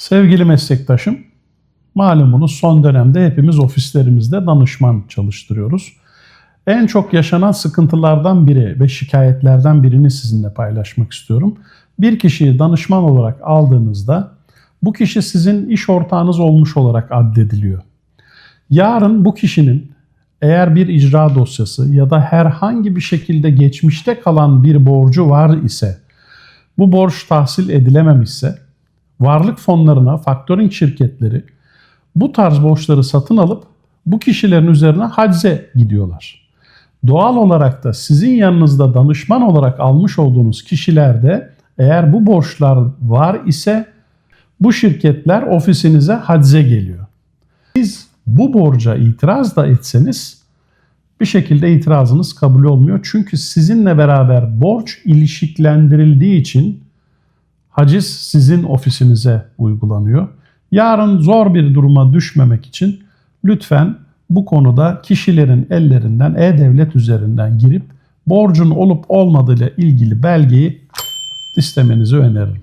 Sevgili meslektaşım, malumunuz son dönemde hepimiz ofislerimizde danışman çalıştırıyoruz. En çok yaşanan sıkıntılardan biri ve şikayetlerden birini sizinle paylaşmak istiyorum. Bir kişiyi danışman olarak aldığınızda bu kişi sizin iş ortağınız olmuş olarak addediliyor. Yarın bu kişinin eğer bir icra dosyası ya da herhangi bir şekilde geçmişte kalan bir borcu var ise, bu borç tahsil edilememişse, varlık fonlarına, faktörink şirketleri bu tarz borçları satın alıp bu kişilerin üzerine hacze gidiyorlar. Doğal olarak da sizin yanınızda danışman olarak almış olduğunuz kişilerde eğer bu borçlar var ise bu şirketler ofisinize hacze geliyor. Siz bu borca itiraz da etseniz bir şekilde itirazınız kabul olmuyor. Çünkü sizinle beraber borç ilişkilendirildiği için haciz sizin ofisinize uygulanıyor. Yarın zor bir duruma düşmemek için lütfen bu konuda kişilerin ellerinden e-devlet üzerinden girip borcun olup olmadığı ile ilgili belgeyi istemenizi öneririm.